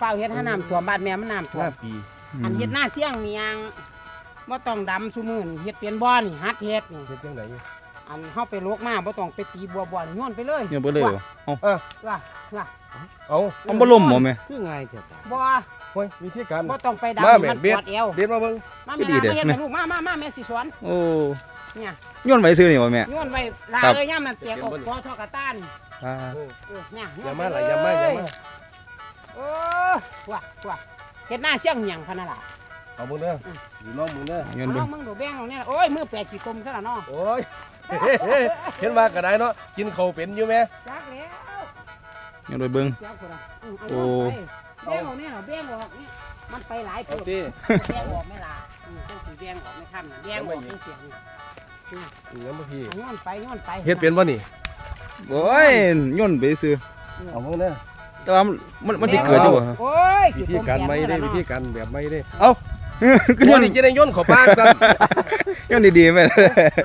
ฟ้าวเฮ็ดให้น้ำท่วมบ้านแม่มันน้ำท่วห้ามปีอันเฮ็ดหน้าเสี่ยงเมียงบ่ต้องดำซุมื้อนี่เฮ็ดเป็นบ่อนี่ฮัดเฮ็ดนี่เฮ็ดจังไดอันเฮาไปโลกมาบ่ต้องไปตีบัวบ่อนโยนไปเลยเนี่ยบ่เลยบ่เอ้าว่าว่าเอามันบ่ล่มบ่แม่ คือไงเจ้าตาบ่โอ้ยวิธีการ บ่ต้องไปมาดำแม่มันเบ็ปดวดเอวเด็ดมาเบิ่ง มาก็แม่ดีลาเด้มาเฮ็ดให้ลูกมามามาแม่สิสอนโอ้เนี่ยย้อนไว้ซื้อนี่บ่แม่ โยนไว้ลาครับเอ้ยย่ํนั่นเตียกอกคอทอกระต้านอ่าเออเนี่ยโนอย่าไปมาล่ะเลอย่ามาอย่ามา โอ้ว่าว่าเฮ็ดหน้าเสี่ยงหยังพะนั่นล่ะเอามึงเด้ออยู่น้องมึงเด้อย้อนเอาเบิ่น้องงมึงดูแบงเอาเนี่ยโอ้ยมือแปดกี่กลมซะละเนาะโอ้ยเห็นว่าก็ได้เนาะกินข้าวเป็นอยู่แม่จักแล้วย้อนไปเบิ่งเจ้าคนละอืมเอาโอ้ลงไปแบงเอาเนี่ยเหรอแบงออกนี่มันไปหลายเอาตัวติแบงออกไม่ล่ะอืมจังสีแบงออกไม่ค่ำน่ะแบงออกจังเสียงน่ะยังบ่พี่เอาย้อนไปย้อนไปเฮ็ดเป็นบ่นี่โอ้ยย้อนไปซื้อเอามึงเด้อ แต่ว่ามันมันมันสิเกิดอยู่บ่โอ้ยวิธีการใหม่เด้กี่วิกลธีมการแบบใหม่เด้เอ้าก็ย้ย้ออนนนี่จะได้ย้อนเข้าปากซั่นย้อนดีๆแม่แบง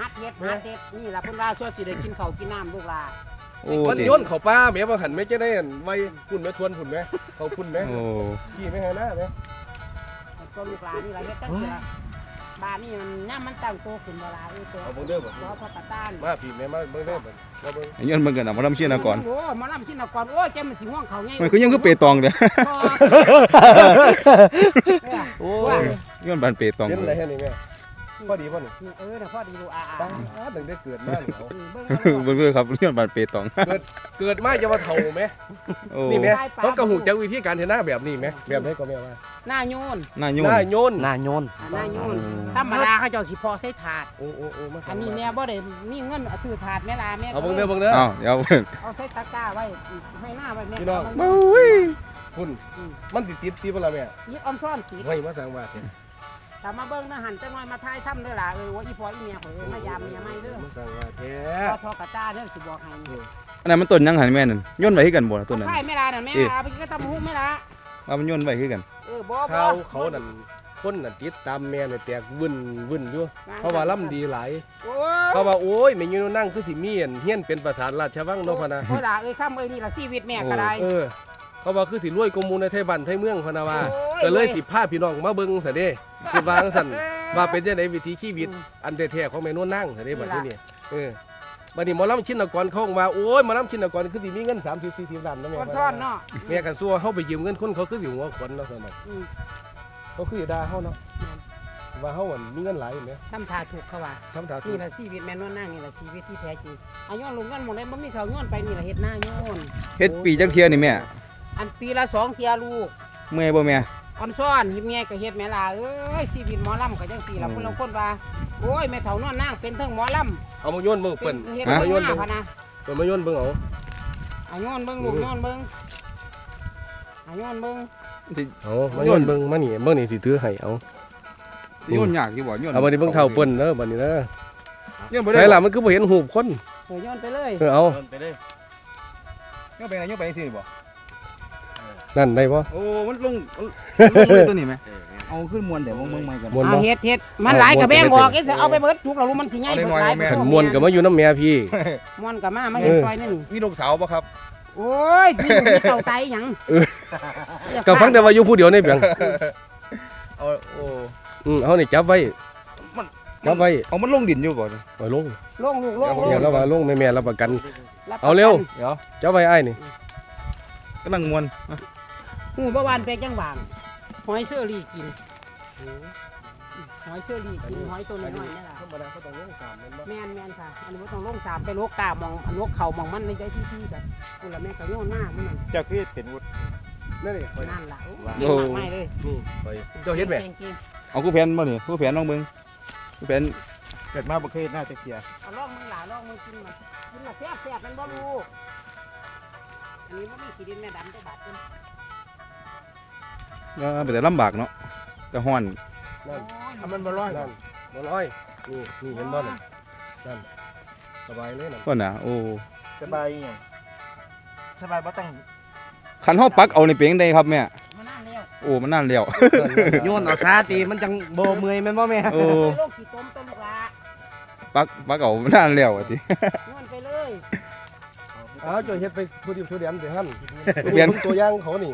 ฮัดเฮ็ดฮัดเฮ็ดนี่ล่ะเพิ่นว่าสวดสิได้กินข้าวกินน้ำลูกหลานโอ้มันติย้อนเข้าป่าแม่บ่หันแม่จะได้อั่นไว้พุ่นแม่ทวนพุ่นแม่เขาพุ่นแม่โอ้ ขี้แม่ให้หน้าแม่ก็ลูกหลานนี่ล่ะเฮ็ดจังซี่ล่ะ บ้านนี่มันย่ามมันตั้งโตขึ้นเวลาเออตัวเอาเบิ่งเด้อบ่รอพระประตานมาพี่แม่มาเบิ่งเด้อบ่มาเบิ่งย้อนเบิ่งกันน่ะบ่ลำเชียนะก่อนโอ้มาลำชินก่อนโอ้ยแกมันสิห่วงเขาไงมันคือยังคือเปตองเด้อโอ้ยย้อนบ้านเปตองเห็นเลได้ยแค่นี้แม่ พอดีบ่นี่เออน่ะพอดีดูอ่าตั้งตั้งแต่เกิดมาเนี่ยเอาเบิ่งเบิ่งๆครับย้อนบ้านเปตองเกิดมาจะมาเท่าไหมโอ้นี่แม่เขากระหูจักวิธีการเห็นหน้าแบบนี้ไหมแบบนี้ก็แม่ว่าหน้าโยนหน้าหยุ่นน้าโยนหน้าโยนอ่าหน้าโยนธรรมดาเขาเจ้าสิพอใส่ถาด โอ้โอ้โอ้มาอันนี้แม่บ่ได้มีเงินซื้อถาดแม่ลาแม่เอาเบิ่งเด้อเบิ่งเด้ออ้าวเดี๋ยวเอาใส่ตะกร้าไว้ให้หน้าไว้แม่พี่น้องโอ้ย คุณมันติดติดตีบ่ล่ะแม่ยิบออมซ่อนติดไว้มาสั่งว่าเถอะ ถ้ามาเบิ่งนะหันจังหน่อยมาทายถ้ำเด้อล่ะเออว่าอีพออีเมียข่อยเอ้ยมายามเมียไม่เด้อมาสั่งว่าแท้พอทอกระต้าเด้อสิบอกให้อันนั้นมันต้นยังหันแม่นั่นย้อนไว้คือกันบ่ล่ะต้นนั้นไข่แม่ลาน่ะแม่ลาไปกินก็ตำหูแม่ลาว่ามันย้อนไว้คือกันเออบ่บ่เขาเขานั่นคนนั่นติดตามแม่เนี่ยแตกวุ่นวุ่นอยู่เพราะว่าล่ำดีหลายโอ้เขาว่าโอ้ยแม่ยูนั่งคือสิมีอันเฮียนเป็นประสานราชวังเนาะพะนะโอ้ยล่ะเอ้ยข้ามเอ้ยนี่ล่ะชีวิตแม่ก็ได้เออ เขาว่าคือสิรวยกว่าหมูในไทยบ้านไทยเมืองพะนะว่าโอ้ยก็เลยสิพาพี่น้องมาเบิ่งซะเด้คือวาจั่งสั่นว่าเป็นจังไดวิถีชีวิตอันแท้ๆของแม่นวลนั่งซะเด้บัดนี้นี่เออบัดนี้หมอลำชินกรเขาบอกว่าโอ้ยหมอลำชินกรคือสิมีเงิน30 40ล้านเนาะแม่ก้อนช้อนเนาะแม่กันซัวเฮาไปยืมเงินคนเขาคือสิหัวขวัญเนาะซั่นน่ะอืมเขาคือสิด่าเฮาเนาะว่าเฮาอันมีเงินหลายแหมทำทาถูกเขาว่าทำท่าถูนี่กล่ะชีวิตแม่นวลนางนี่ล่ะชีวิตที่แท้จริงอาย้อนลงเงินหมดเลยบ่มีเขาวย้อนไปนี่ล่ะเฮ็ดหน้าย้อนเฮ็ดปีจักเที่ยนี่แม่ อันปีละสองเที่ยลูกเมื่อยบ่แม่อ่อนซ้อนเฮ็ดเมียก็เฮ็ดแม่ล่ะเอ้ยชีวิตหมอลำก็จังซี่ล่ะอืมเพิ่นลางคนว่าโอ้ยแม่เฒ่านอนนางเป็นเทั้งหมอลำเอามาโยนเบิ่งเป็เปิ้นนเฮ็ดเอาเทั้มางโยนหน้าเบิ่งพะนะเปิ้นมาโยนเบิ่งเอาอาย้อนเบิ่งลูกย้อนเบิ่งอาย้อนเบิ่งสิเอามาโยนเบิ่งมานี่เบิ่งนี่สิถือให้เอาสิย้อนยากอยู่บ่ย้อนเอาบัดนี้เบิ่งเท่าเปิ้นเด้อบัดนี้เด้อย้อนบ่ได้ใส่ล่ะมันคือบ่เห็นหูปคนเออย้อนไปเลยเออเอาโยนไปเลยย้อนไปไหนย้อนไปจังซี่นี่บ่ นั่นได้บ่โอ้ มันลงมันลงเลยตัวนี้ไหมเออเนี่ยเอาขึ้นมวนเดี๋ยวมองเมืองใหม่กันมวนเอาบ่ เฮ็ดเฮ็ดมันหลายก็แบ่งออกเอ้ยเอาไปเบิดทุกแล้วรู้มันสิใหญ่เอาเบิดน้อยหลายๆแม่ ขันมวนก็มาอยู่น้ำแม่พี่ม่วนก็มามาเฮ็ดซอยนี่นี่มีลูกสาวปะครับ โอ้ยมีลูกมีเต่าไตหยังเออ อยาก็ฟังแต่ว่าอยู่ผู้เดียวในเปียงเอาโอ้อืมเอานี่จับไว้มันจับไว้เอามันลงดินอยู่บ่เอาลงลงลูกลงลเนี่ยงแล้วว่าลงแม่แม่รับประกัน รับเอาเร็ว เดี๋ยวจับไว้อ้ายนี่กำลังมวน หูบ่หวานเป็กยังหวานหอยเชอรี่กินหอยเชอรี่กินหอยตัวน้อยๆนี่ล่ะธรรมดาเขาต้องลงสามแม่นบ่แม่นแม่นค่ะอันนี้บ่ต้องลงสามไปโลกกามองอันโลกเข่ามองมันในใจที่ที่จ้ะกูละแม่ก็โยนหน้ามันนั่นเจ้าคือเป็นวุฒินั่นนี่ไปนั่นล่ะโอ้ยเก่งมากไม่เลยนี่ไปเจ้าเห็นไหมก่งจริงเอากูแผนบ่นี่กูแผนน้องเบิ่งกูแผนเกิดมาบ่เคยน่าจะเกียร์เอาลองมึงหล่าลองมึงกินมากินละแซ่บแซ่บมันบ่รู้อันนี้บ่มีขี้ดินแม่ดำได้บาดเพิ่ นเออแต่ลำบากเนาะแต่ฮ้อนนั่นถ้ามันบ่ร้อยนั่นบ่ร้อยนี่นี่เห็นบ่นั่นนั่นสบายเลยนั่นก็น่ะโอ้สบายอหยังสบายบ่ต้องคันเฮาปักเอานี่เป็นจังไดครับแม่มันน่าเร็วโอ้มันนานแล้วโยนเอาซาตีมันจังบ่เมื่อยแม่นบ่แม่โอ้ไปโลกขี้ต้มต้มลูกหลาปักปักเอามันนานแล้วอะตินวลไปเลยเอาเจ้าเฮ็ดไปผู้เดียวผู้เดียวเดี๋ยวหั่นเปลี่ยนบิ่งตัวอย่างเขานี่